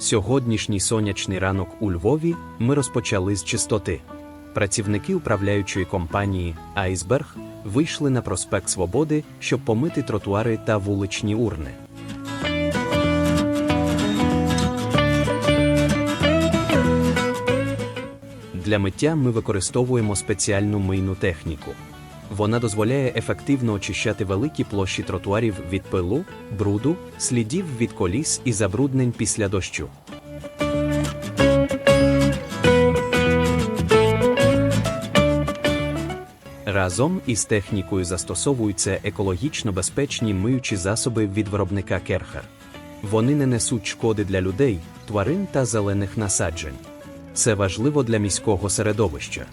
Сьогоднішній сонячний ранок у Львові ми розпочали з чистоти. Працівники управляючої компанії Айсберг вийшли на проспект Свободи, щоб помити тротуари та вуличні урни. Для миття ми використовуємо спеціальну мийну техніку. Вона дозволяє ефективно очищати великі площі тротуарів від пилу, бруду, слідів від коліс і забруднень після дощу. Разом із технікою застосовуються екологічно безпечні миючі засоби від виробника Керхер. Вони не несуть шкоди для людей, тварин та зелених насаджень. Це важливо для міського середовища.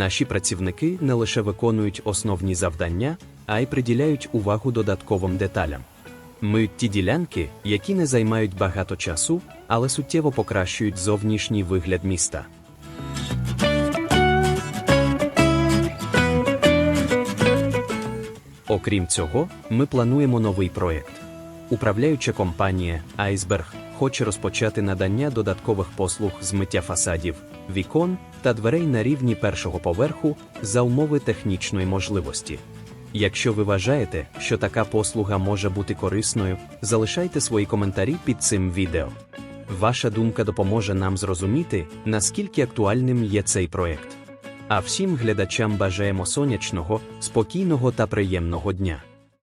Наші працівники не лише виконують основні завдання, а й приділяють увагу додатковим деталям. Миють ті ділянки, які не займають багато часу, але суттєво покращують зовнішній вигляд міста. Окрім цього, ми плануємо новий проєкт. Управляюча компанія Айсберг хоче розпочати надання додаткових послуг з миття фасадів, вікон та дверей на рівні першого поверху за умови технічної можливості. Якщо ви вважаєте, що така послуга може бути корисною, залишайте свої коментарі під цим відео. Ваша думка допоможе нам зрозуміти, наскільки актуальним є цей проєкт. А всім глядачам бажаємо сонячного, спокійного та приємного дня.